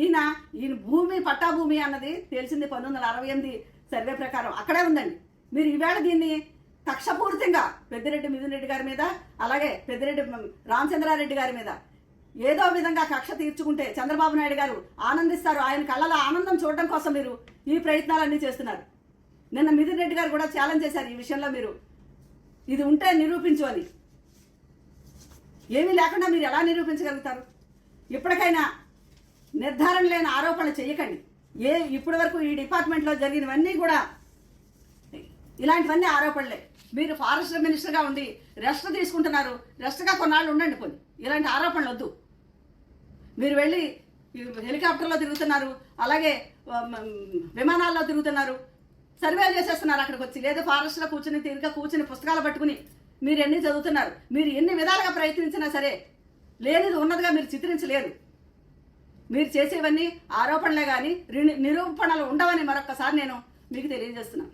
ఈయన ఈయన భూమి పట్టా భూమి అన్నది తెలిసింది పంతొమ్మిది వందల అరవై ఎనిమిది సర్వే ప్రకారం. అక్కడే ఉందండి. మీరు ఈవేళ దీన్ని కక్షపూరితంగా పెద్దిరెడ్డి మిథున్ రెడ్డి గారి మీద అలాగే పెద్దిరెడ్డి రామచంద్రారెడ్డి గారి మీద ఏదో విధంగా కక్ష తీర్చుకుంటే చంద్రబాబు నాయుడు గారు ఆనందిస్తారు. ఆయన కళ్ళలో ఆనందం చూడడం కోసం మీరు ఈ ప్రయత్నాలన్నీ చేస్తున్నారు. నిన్న మిథున్ రెడ్డి గారు కూడా ఛాలెంజ్ చేశారు ఈ విషయంలో మీరు. ఇది ఉంటే నిరూపించు అని. ఏమీ లేకుండా మీరు ఎలా నిరూపించగలుగుతారు? ఇప్పటికైనా నిర్ధారణ లేని ఆరోపణలు చేయకండి ఏ ఇప్పటి వరకు ఈ డిపార్ట్మెంట్లో జరిగినవన్నీ కూడా ఇలాంటివన్నీ ఆరోపణలే. మీరు ఫారెస్ట్ మినిస్టర్గా ఉండి రెస్ట్ తీసుకుంటున్నారు. రెస్ట్గా కొన్నాళ్ళు ఉండండి కొన్ని ఇలాంటి ఆరోపణలు వద్దు. మీరు వెళ్ళి హెలికాప్టర్లో తిరుగుతున్నారు అలాగే విమానాల్లో తిరుగుతున్నారు సర్వేలు చేసేస్తున్నారు అక్కడికి వచ్చి లేదా ఫారెస్ట్లో కూర్చుని తిరిగా కూర్చుని పుస్తకాలు పట్టుకుని మీరు ఎన్ని చదువుతున్నారు మీరు ఎన్ని విధాలుగా ప్రయత్నించినా సరే లేనిది ఉన్నదిగా మీరు చిత్రించలేరు మీరు చేసేవన్నీ ఆరోపణలే కానీ నిరూపణలు ఉండవని మరొక్కసారి నేను మీకు తెలియజేస్తున్నాను.